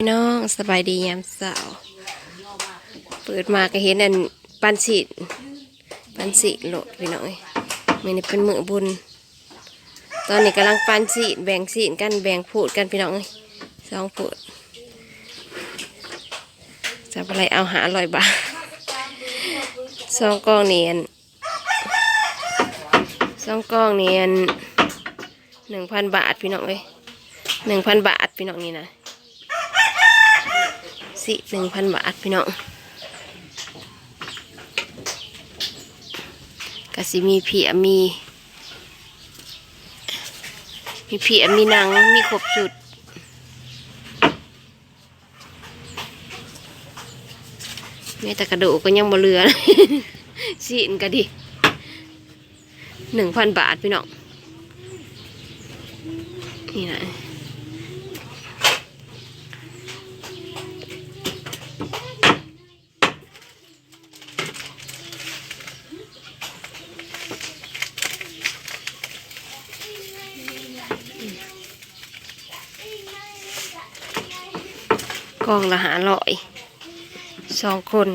พี่น้องสบายดียามเสาร์เปิดมาก็เห็นอันปันสีปันสีโหลดพี่น้องเอ้ยมันเป็นมือบุญ ตอนนี้กำลังปันสีแบ่งสีกันแบ่งพูดกันพี่น้องเอ้ยสองพูดจะอะไรเอาหาลอยบาทสองกองเนียนสองกองเนียนหนึ่งพันบาทพี่น้องเอ้ยหนึ่งพันบาทพี่น้องนี่นะ สิหนึ่งพันบาทพี่น้องก็สิมีเพียมี มีเพียมีหนังมีครบสุดมีแต่กระดูกก็ยังบ่เหลือสินก็ดิหนึ่งพันบาทพี่น้องนี่นะ กองละหาลอยสองคน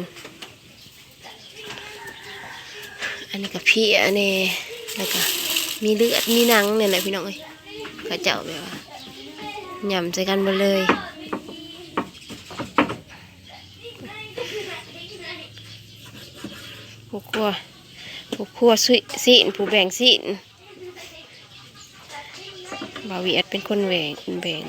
อันนี้กับพี่อันนี้แล้วก็มีเลือดมีหนังเนี่ยแหละพี่น้องเอ้ยเขาเจ้าแบบว่าหย่ำใจกันมาเลยผู้ครัวผู้ครัวสุสินผู้แบ่งสินบาวีแอดเป็นคนแบ่งแบ่ง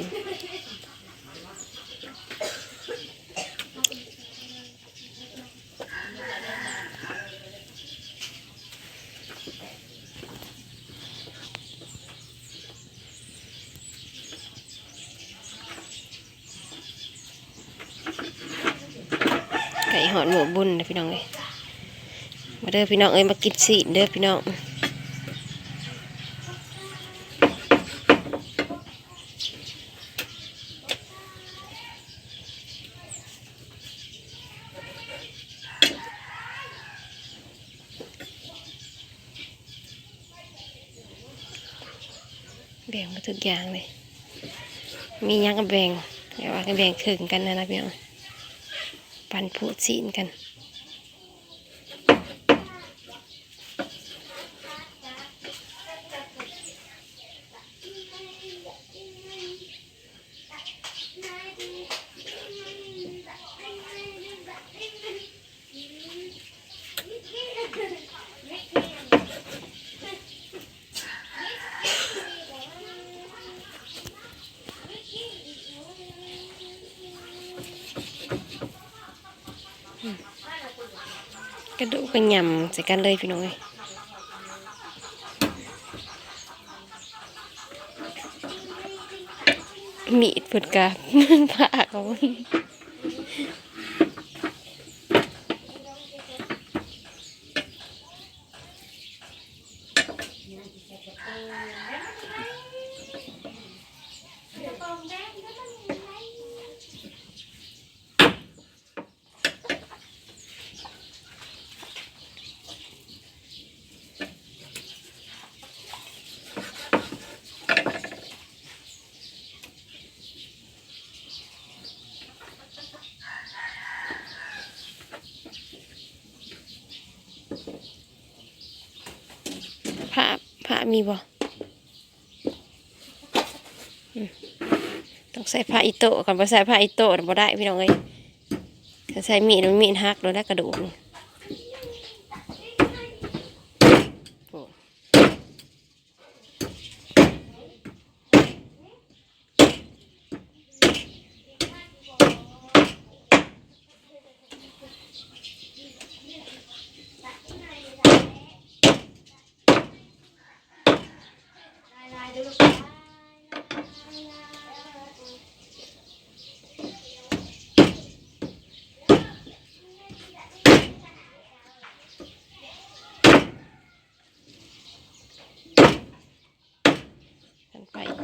อนหมูบุญนะพี่น้องเอ้ยมาเด้อพี่น้องเอ้ยมากินสีเด้อพี่น้องแบ่งมาทุกอย่างเลย มียังก็แบ่งแต่ว่าก็แบ่งครึ่งกันนะนะพี่น้อง ปันผู้จีนกัน ก็ยำใส่กันเลยพี่น้องเอ้ยมีดเปิดกาผ่าเขาผ้าผ้า มีบ่ต้องใส่ผ้าอิโต้ก่อนพอใส่ผ้าอิโต้บ่ได้พี่น้องเอ้ยถ้าใส่มีดมันมีดหักโดนแล้วกระดูกนี่โอ้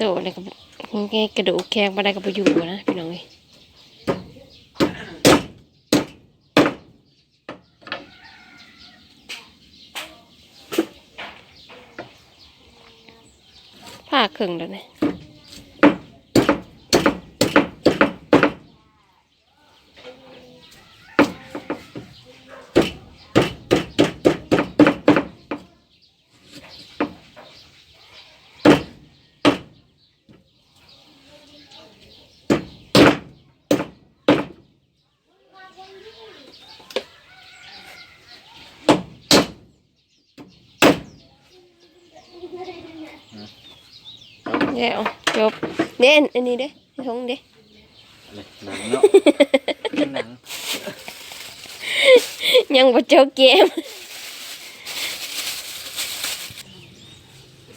ผ้าอิโต้เลยก็แกกระดูกแข็งมาได้กับ่อยู่นะพี่น้องเลยผ้าครึ่งแล้วเนี่ย แล้วจบเด่นอันนี้เด้ทงเด้หนังเนาะหนังยังบ่เจอเกม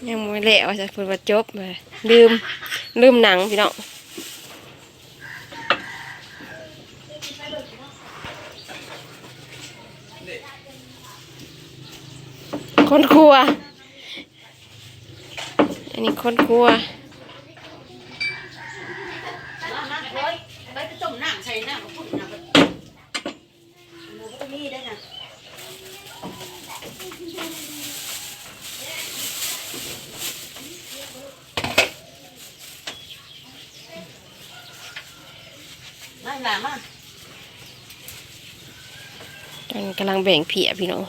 ยังบ่แล้วจะเพิ่นว่าจบมาลืมลืมหนังพี่น้องคนครัวอั นนี้คนครัวไปจะต้มน้ำใส่น้ำพุ่นน้ำหมูก็มีได้นะมาหลามาตอนกำลังแบ่งเพียพี่น้อง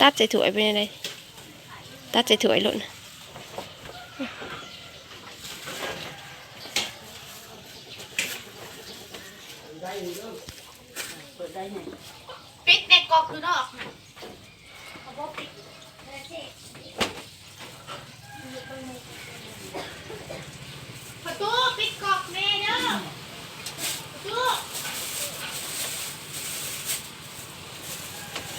ตัดใส่ถ้วยไปยังไง ตัดใส่ถ้วยหล่นปิดเด็กกอกคือนอกนะประตูปิดกอกแม่เด้อประตู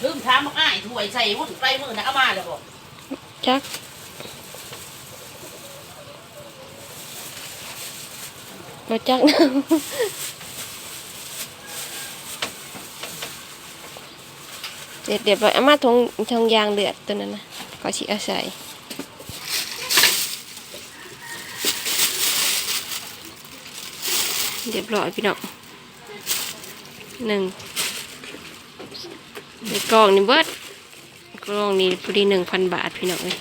ลืมถามบอกอ้ายถ้วยใส่หุ่นไปมือนะเอามาเลยบอก จักบ่จักนะเด็ดเดี๋ยวไปเอามาทงทงยางเดือดตัวนั้นนะก็ชิอาศัยเรียบร้อยพี่น้องหนึ่งในกล่องนี่เบิด กล่องนี้พอดีหนึ่งพันบาทพี่น้องเลย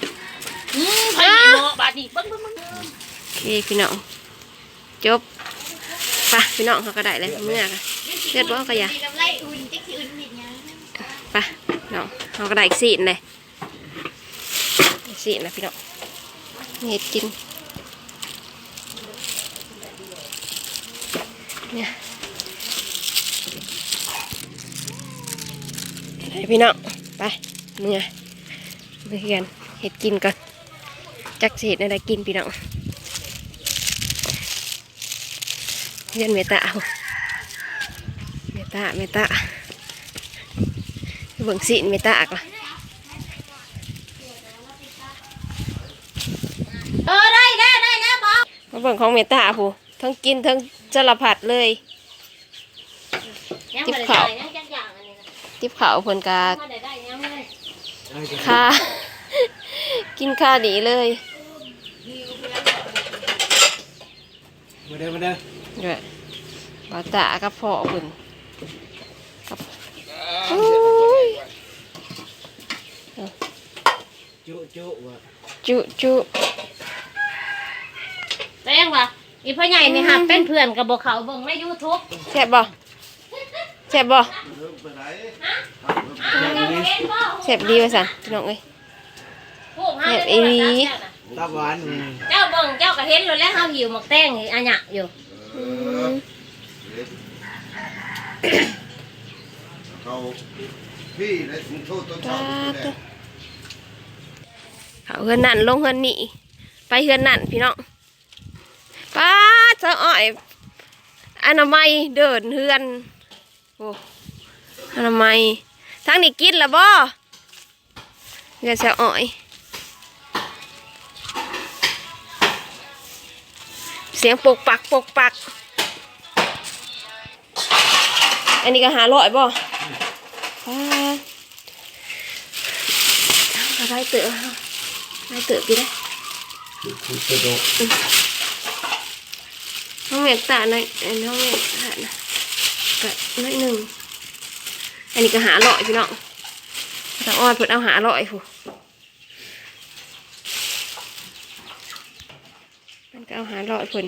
อืมไผ่เนาะบาดนี้เบิ้งเบิ้งเบิ้งโอเคพี่น้องจบไปะพี่น้องเขาก็ได้เลยเมื่อกันเลือดบ่ก็อย่ากำไรอุ่นติ๊กอุ่นนิดยังไปะน้องเขาก็ได้อีกสีนเลยอีกสีนนะพี่น้องเห็ดกินเนี่ยไปพี่น้องไป เมื่อเมื่อกันเห็ดกินก่อนจักสิเห็ดอะไรกินพี่น้องเรียนเมตตาเอาเมตตาเมตตาเบิ่งสิเมตตาก่อนเออได้ได้ได้แล้วบอกมาเบิ่งของเมตตาผู้ทั้งกินทั้งสารพัดเลยยังจิ๊บไม่ได้ข้าวได้ยังจักอย่างอันนี้นะทิพเขาวเพิ่นกา ค่ากินค่าดีเลยมาเด้อมาเด้อด้วยบาตากับพ่อเพิ่นกับโอ้ยจุจุว่ะจุจุแป้งวะอีพ่อใหญ่นี่หักเป็นเพื่อนกับบอกเขาเบิ่งในยูทูบแซ่บบ่ แซ่บบ่แซ่บดีว่าซั่นพี่น้องเอ้ยแบบอีหลีตาหวานนี่เจ้าเบิ่งเจ้าก็เห็นแล้วแล้วเฮาหิวหมกแตงนี่อันหยะอยู่อืมเขาพี่และมึงโทษต้นปาเช้าดเนี่ยเขาเฮือนนั่นลงเฮือนนี่ไปเฮือนนั่นพี่น้องป้าดเจ้าอ้อยอนามัยเดินเฮือนโอ้อนามัยทั้งนี้กินแล้วบ่เดี๋ยวเจ้าอ้อย เสียงปกปักปกปัก อันนี้ก็หาร้อยบ่ป้าดเอาไปเต๋อไปเต๋อไปได้คือจะดกห้องเมตตาหน่อยอันห้องเมตตานะ ก็น้อยหนึ่งอันนี้ก็หาร้อยพี่น้องตาอ้อนเพิ่นเอาหาร้อยผู้มันก็เอาหาร้อยเพิ่น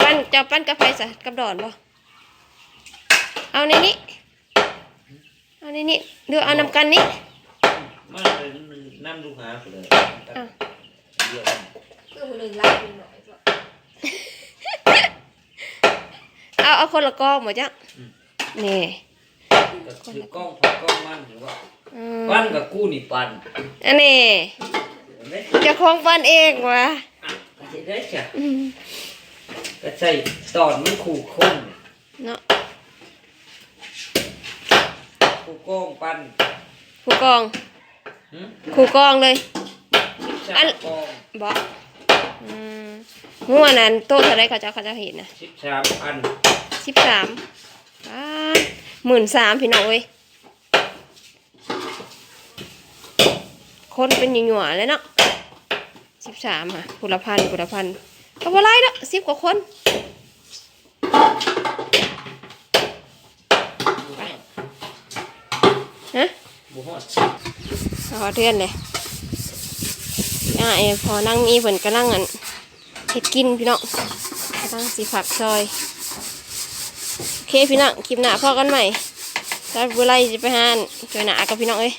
ปั้นเจ้าปั้นกาแฟสะกับดอนบ่เอาในนี้เอาในนี้เดี๋ยวเอานำกันนี้มาเลยนั่งลูกหาไปเลยอะเยอะ เอาเอาคนละกองหมดจ้ะนี่ก็คือกล้องผักกล้องมันหรือว่าอืมปั้นกับกู้นี่ปั้นอันนี้เเล็กเจะคล้าของปั้นเองวะก็จะได้จ้ะอืมก็ใส่ตอนมันขู่ข้นเนาะขู่โก้งปั้นครูกองหืมครูกองเลยสิบอัสานมกองบอกอืมหัวนั้นโตเท่าไรเขาจะเขาจะเห็นนะสิบสามอัน สิบสามหมื่นสามพี่น้องเว้ยคนเป็นหยั่วๆเลยเนาะสิบสามค่ะกุลพันกุลพันก็บ่ไรเนาะสิบกว่าคนฮะบุหอดพอเทือนเลยอ่าเอพอนั่งมีเพิ่นกำลังอันเฮ็ดกินพี่น้องกำลังสีผักซอย เคพี่น้องคลิปหน้าพอกันใหม่ถ้าเวลาจะไปหานเจอหน้ากับพี่น้องเอ้ย